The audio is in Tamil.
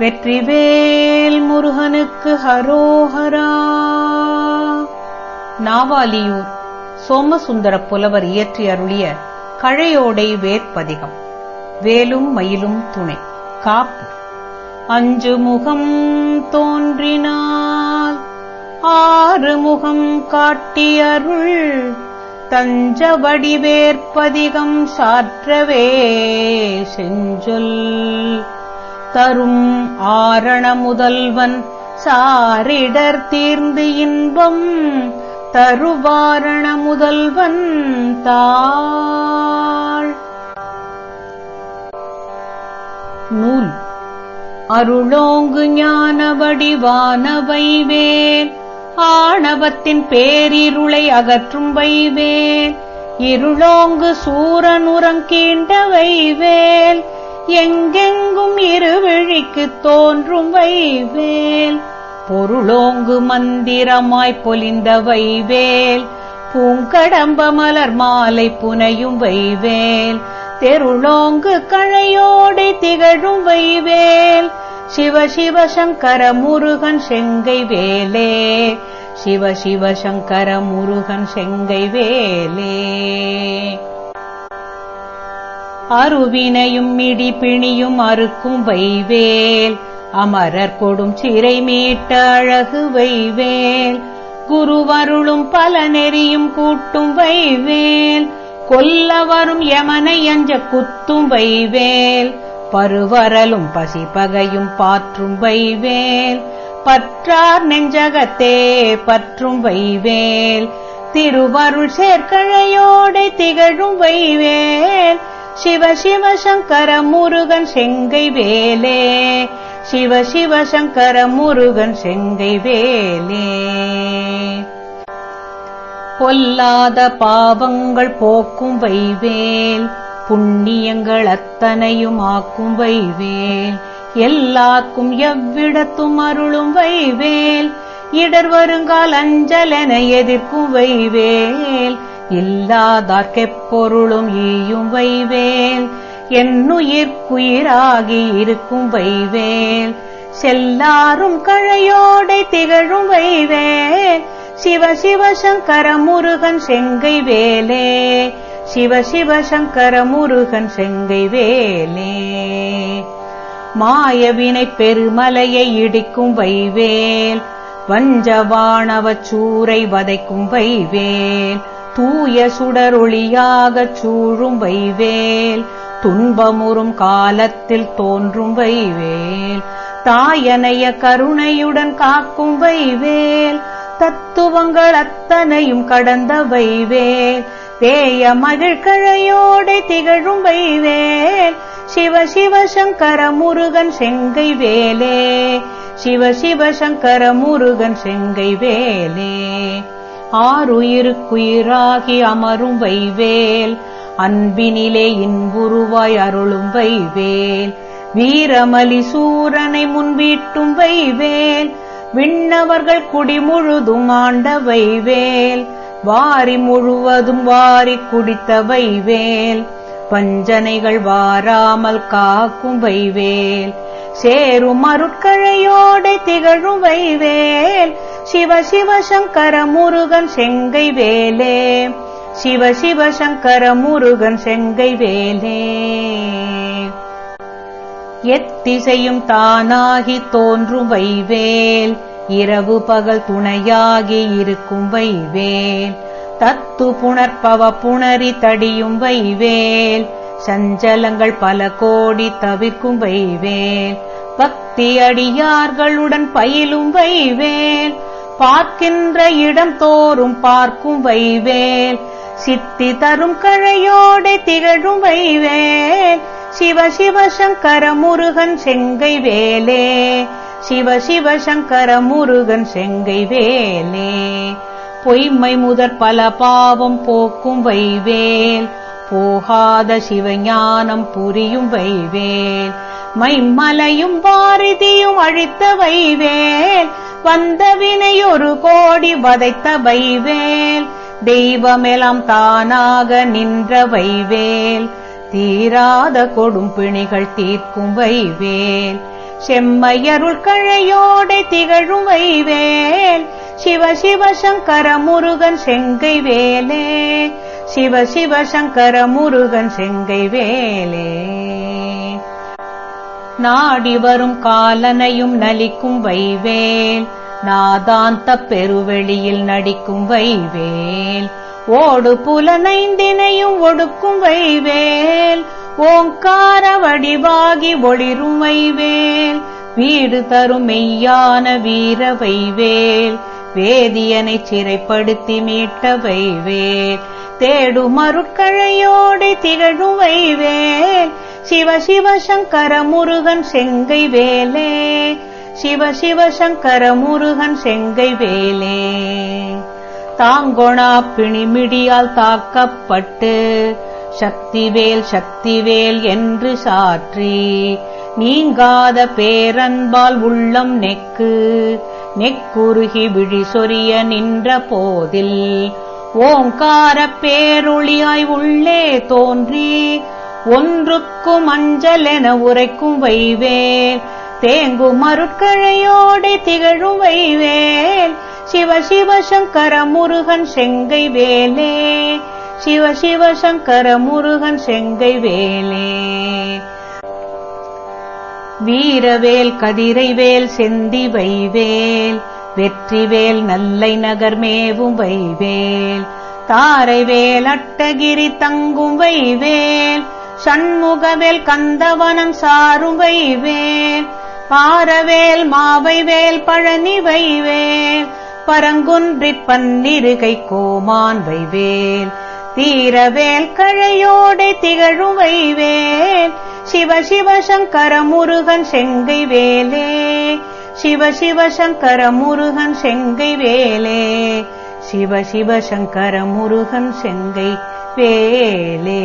வெற்றிவேல் முருகனுக்கு ஹரோஹரா. நாவாலியூர் சோமசுந்தர புலவர் இயற்றி அருளிய கழையோடை வேற்பதிகம் வேலும் மயிலும் துணை காப்பு. அஞ்சு முகம் தோன்றினால் ஆறு முகம் காட்டி அருள் தஞ்ச வடிவேற்பதிகம் சாற்றவே செஞ்சொல். தரும் ஆரண முதல்வன் சாரிடர் தீர்ந்து இன்பம் தருவாரண முதல்வன் தாள். நூல். அருளோங்கு ஞான வடிவான வைவேல் ஆணவத்தின் பேரிருளை அகற்றும் வைவேல். இருளோங்கு சூரனுரங்கீண்ட வைவேல் எங்கெங்கும் இருவிழிக்கு தோன்றும் வைவேல். பொருளோங்கு மந்திரமாய் பொலிந்த வைவேல். பூங்கடம்ப மலர் மாலை புனையும் வைவேல். தெருளோங்கு கழையோடை திகழும் வைவேல். சிவ சிவ சங்கர முருகன் செங்கை வேலே. சிவ சிவ சங்கர முருகன் செங்கை வேலே. அருவினையும் மிடி பிணியும் அறுக்கும் வைவேல். அமரர் கொடும் சிறை மீட்ட அழகு வைவேல். குருவருளும் பல நெறியும் கூட்டும் வைவேல். கொல்ல வரும் யமனை அஞ்ச குத்தும் வைவேல். பருவரலும் பசிப்பகையும் பாற்றும் வைவேல். பற்றார் நெஞ்சகத்தே பற்றும் வைவேல். திருவருள் சேர்க்கழையோடை திகழும் வைவேல். சிவ சிவ சங்கர முருகன் செங்கை வேலே. சிவ சிவ சங்கர முருகன் செங்கை வேலே. பொல்லாத பாவங்கள் போக்கும் வைவேல். புண்ணியங்கள் அத்தனையும் ஆக்கும் வைவேல். எல்லாக்கும் எவ்விடத்தும் அருளும் வைவேல். இடர் வருங்கால் அஞ்சலென எதிர்க்கும் வைவேல். இல்லாதார்க்கெப்பொருளும் ஈயும் வைவேல். என்னுயிர்க்குயிராகி இருக்கும் வைவேல். செல்லாரும் கழையோடை திகழும் வைவேல். சிவ சிவ சங்கர முருகன் செங்கை வேலே. சிவ சிவ சங்கர முருகன் செங்கை வேலே. மாயவினை பெருமலையை இடிக்கும் வைவேல். வஞ்சவானவச் சூரை வதைக்கும் வைவேல். தூய சுடரொளியாகச் சூழும் வைவேல். துன்பமுறும் காலத்தில் தோன்றும் வைவேல். தாயனைய கருணையுடன் காக்கும் வைவேல். தத்துவங்கள் அத்தனையும் கடந்த வைவேல். தேய மகிழ்கழையோடை திகழும் வைவேல். சிவ சிவ சங்கர முருகன் செங்கை வேலே. சிவ சிவ சங்கர முருகன் செங்கை வேலே. ஆறுயிருக்குயிராகி அமரும் வைவேல். அன்பினிலே இன்புருவாய் அருளும் வைவேல். வீரமலி சூரனை முன்வீட்டும் வைவேல். விண்ணவர்கள் குடிமுழுதும் ஆண்ட வைவேல். வாரி முழுவதும் வாரி குடித்த வைவேல். பஞ்சனைகள் வாராமல் காக்கும் வைவேல். சேரும் அருட்கழையோடை திகழும் வைவேல். சிவ சிவ சங்கர முருகன் செங்கை வேலே. சிவ சிவ சங்கர முருகன் செங்கை வேலே. எத்திசையும் தானாகி தோன்றும் வைவேல். இரவு பகல் துணையாகி இருக்கும் வைவேல். தத்து புணர்பவ புணரி தடியும் வைவேல். சஞ்சலங்கள் பல கோடி தவிர்க்கும் வைவேல். பக்தி அடியார்களுடன் பயிலும் வைவேல். பார்க்கின்ற இடம் தோறும் பார்க்கும் வைவேல். சித்தி தரும் கழையோடை திகழும் வைவேல். சிவ சிவ சங்கர முருகன் செங்கை வேலே. சிவ சிவ சங்கர முருகன் செங்கை வேலே. பொய்மை முதற் பல பாவம் போக்கும் வைவேல். போகாத சிவஞானம் புரியும் வைவேல். மைமலையும் பாரதியும் அழித்த வைவேல். வந்த வினை ஒரு கோடி வதைத்த வைவேல். தெய்வமெலாம் தானாக நின்ற வைவேல். தீராத கொடும் பிணிகள் தீர்க்கும் வைவேல். செம்மையருள் கழையோடை திகழும் வைவேல். சிவ சிவ சங்கர முருகன் செங்கை வேலே. சிவ சிவ சங்கர முருகன் செங்கை வேலே. நாடி வரும் காலனையும் நலிக்கும் வைவேல். நாதாந்த பெருவெளியில் நடிக்கும் வைவேல். ஓடு புலனைந்தினையும் ஒடுக்கும் வைவேல். ஓங்கார வடிவாகி ஒளிரும் வைவேல். வீடு தரும் மெய்யான வீர வைவேல். வேதியனை சிறைப்படுத்தி மீட்ட வைவேல். தேடும் மறுக்கழையோடு திகழும் வைவேல். சிவ சிவ சங்கர முருகன் செங்கை வேலே. சிவ சிவ சங்கர முருகன் செங்கை வேலே. தாங்கொணா பிணிமிடியால் தாக்கப்பட்டு சக்திவேல் சக்திவேல் என்று சாற்றி. நீங்காத பேரன்பால் உள்ளம் நெக்கு நெக்குருகி விழி சொரிய நின்ற போதில். ஓங்கார பேரொளியாய் உள்ளே தோன்றி ஒன்றுக்கும் அஞ்சலென உரைக்கும் வைவேல். தேங்கும் மருட்கழையோடே திகழும் வைவேல். சிவ சிவ சங்கர முருகன் செங்கை வேலே. சிவ சிவ சங்கர முருகன் செங்கை வேலே. வீரவேல் கதிரைவேல் செந்தி வைவேல் வெற்றிவேல் நல்லை நகர் மேவும் வைவேல். தாரைவேல் அட்டகிரி தங்கும் வைவேல். சண்முகவேல் கந்தவனம் சாரும் வைவேல் பாரவேல் மாவைவேல் பழனி வைவேல் பரங்குன்றிப்பன்னிருகை கோமான் வைவேல் தீரவேல் கழையோடை திகழும் வைவேல் சிவ சிவ சங்கர முருகன் செங்கை வேலே சிவ சிவ சங்கர முருகன் செங்கை வேலே சிவ சிவ சங்கர முருகன் செங்கை வேலே.